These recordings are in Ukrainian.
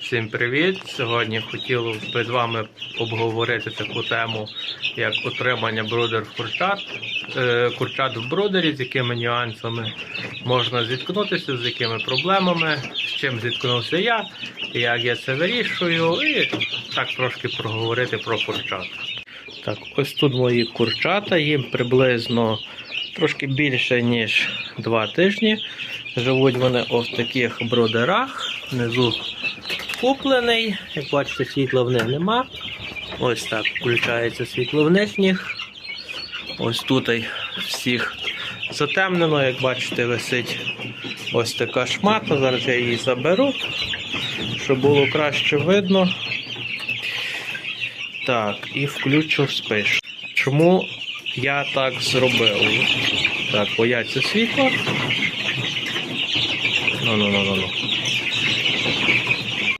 Всім привіт! Сьогодні хотів з вами обговорити таку тему, як отримання брудер курчат, е, курчат в брудері, з якими нюансами можна зіткнутися, з якими проблемами, з чим зіткнувся я, як я це вирішую, і так трошки проговорити про курчат. Так, ось тут мої курчата, їм приблизно трошки більше, ніж 2 тижні. Живуть вони ось в таких брудерах. Внизу куплений. Як бачите, світла в них нема. Ось так включається світло в нижніх. Ось тут всіх затемнено, як бачите, висить ось така шмата. Зараз я її заберу, щоб було краще видно. Так, і включу спиш. Чому я так зробив? Так, бояться світла. Ну, ну, ну, ну, ну.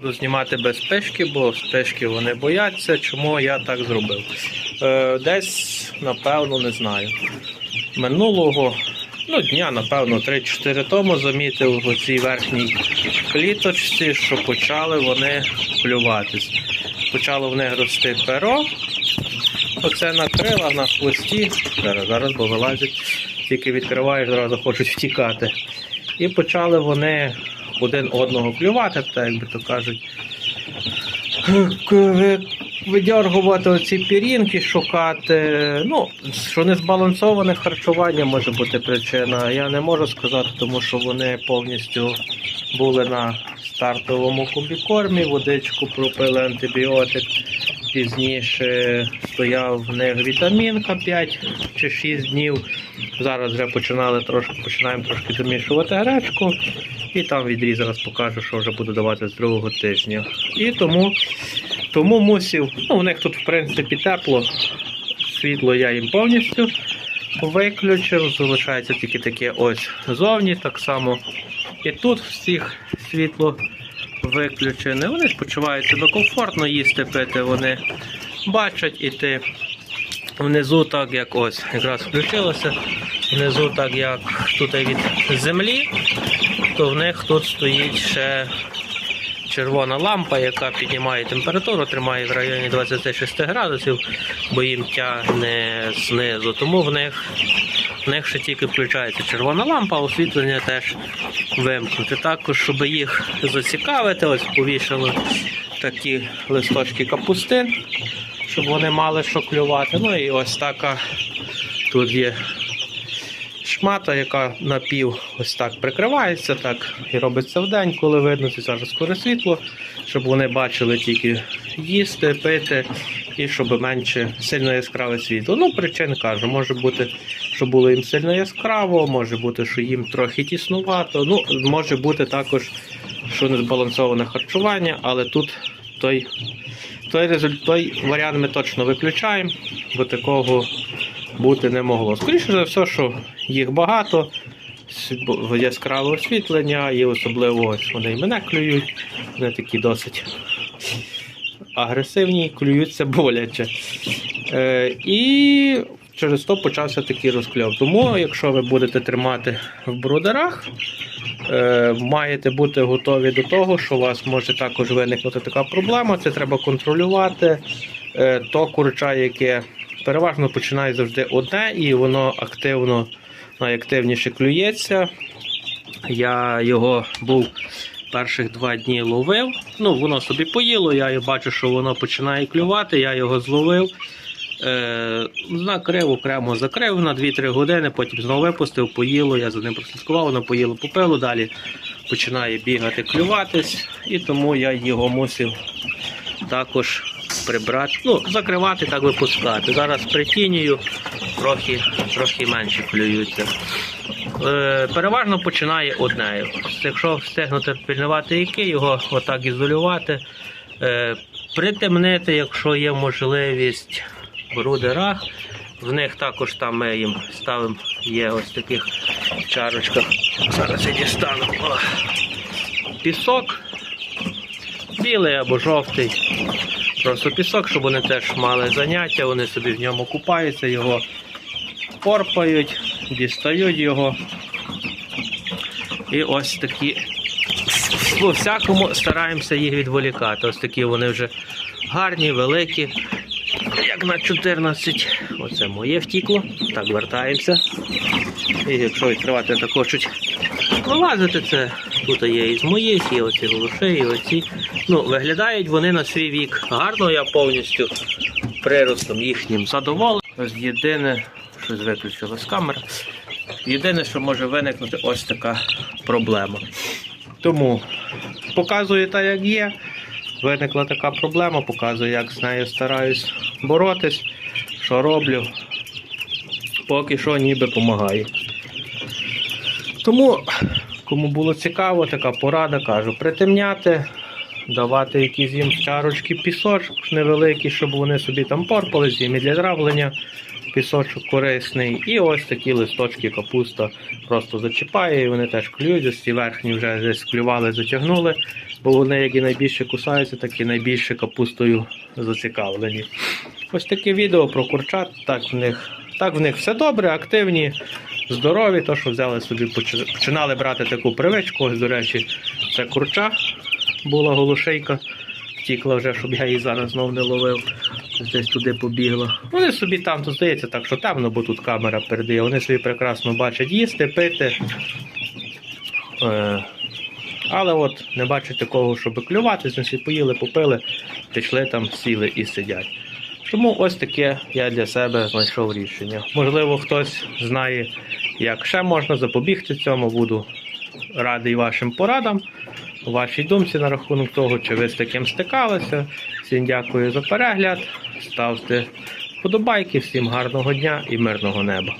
Буду знімати без спешки, бо спешки вони бояться. Чому я так зробив? Е, десь, напевно, не знаю. Минулого ну, дня, напевно, 3-4 тому замітив у цій верхній кліточці, що почали вони плюватись. Почало в них рости перо. Оце на крилах, на хвості. Зараз, зараз, бо вилазять. Тільки відкриваєш, зразу хочуть втікати. І почали вони один одного клювати, так як би то кажуть. Видьоргувати оці пірінки, шукати. Ну, що незбалансоване харчування може бути причина. Я не можу сказати, тому що вони повністю були на стартовому комбікормі, водичку пропили антибіотик. Пізніше стояв в них вітамінка 5 чи 6 днів. Зараз вже починали трошки, починаємо трошки замішувати гречку. І там відріз зараз покажу, що вже буду давати з другого тижня. І тому, тому мусів, ну, у них тут в принципі тепло. Світло я їм повністю виключив. Залишається тільки таке ось зовні, так само. І тут всіх світло виключене. Вони ж почувають себе комфортно їсти, пити. Вони бачать іти внизу, так як ось якраз включилося. Внизу, так як тут від землі, то в них тут стоїть ще червона лампа, яка піднімає температуру, тримає в районі 26 градусів, бо їм тягне знизу. Тому в них, в них ще тільки включається червона лампа, освітлення теж вимкнути. Також, щоб їх зацікавити, ось повішали такі листочки капустин, щоб вони мали що клювати. Ну і ось така тут є шмата, яка напів ось так прикривається, так і робиться вдень, коли видно, це зараз скоро світло, щоб вони бачили тільки їсти, пити і щоб менше сильно яскраве світло. Ну, причин кажу, може бути, що було їм сильно яскраво, може бути, що їм трохи тіснувато. Ну, може бути також, що незбалансоване харчування, але тут той, той, результ, той варіант ми точно виключаємо, бо такого бути не могло. Скоріше за все, що їх багато, яскраве освітлення, і особливо ось вони і мене клюють. Вони такі досить агресивні, клюються боляче. Е, і через то почався такий розкльов. Тому, якщо ви будете тримати в брудерах, е, маєте бути готові до того, що у вас може також виникнути така проблема. Це треба контролювати. Е, то курча, яке переважно починає завжди одне, і воно активно найактивніше клюється. Я його був перших два дні ловив. Ну, воно собі поїло, я бачу, що воно починає клювати, я його зловив. Е, накрив, окремо закрив на 2-3 години, потім знову випустив, поїло, я за ним прослідкував, воно поїло попило, далі починає бігати, клюватись, і тому я його мусив також прибрати, ну, закривати, так випускати. Зараз притінюю, трохи, трохи менше клюються. Е, переважно починає однею. Якщо встигнути пильнувати які, його отак ізолювати, е, притемнити, якщо є можливість брудерах. В них також там ми їм ставимо, є ось в таких чарочках. Зараз я дістану. О. Пісок, білий або жовтий. Просто пісок, щоб вони теж мали заняття, вони собі в ньому купаються, його порпають, дістають його. І ось такі по всякому стараємося їх відволікати. Ось такі вони вже гарні, великі. На 14. Оце моє втікло. Так, вертаємося. І якщо відкривати, то хочуть вилазити це. Тут є і з моїх, і оці голуші, і оці. Ну, виглядають вони на свій вік. Гарно я повністю приростом їхнім задоволений. Єдине, щось виключилось камера. Єдине, що може виникнути, ось така проблема. Тому показую так, як є. Виникла така проблема, показую, як з нею стараюсь боротись, що роблю. Поки що ніби допомагає. Тому, кому було цікаво, така порада, кажу, притемняти, давати якісь їм чарочки пісочок невеликі, щоб вони собі там порпались, їм і для травлення пісочок корисний. І ось такі листочки капуста просто зачіпає, і вони теж клюють. Ось ці верхні вже десь клювали, затягнули, бо вони як і найбільше кусаються, так і найбільше капустою зацікавлені. Ось таке відео про курчат. Так в них, так в них все добре, активні, здорові. То, що взяли собі, починали брати таку привичку. Ось, до речі, це курча була голошейка. Втікла вже, щоб я її зараз знов не ловив. Десь туди побігла. Вони собі там, то здається, так що темно, бо тут камера передає. Вони собі прекрасно бачать їсти, пити. Е, але от не бачать такого, щоб клюватись, вони поїли, попили, пішли там, сіли і сидять. Тому ось таке я для себе знайшов рішення. Можливо, хтось знає, як ще можна запобігти цьому. Буду радий вашим порадам, вашій думці на рахунок того, чи ви з таким стикалися. Всім дякую за перегляд. Ставте вподобайки, всім гарного дня і мирного неба.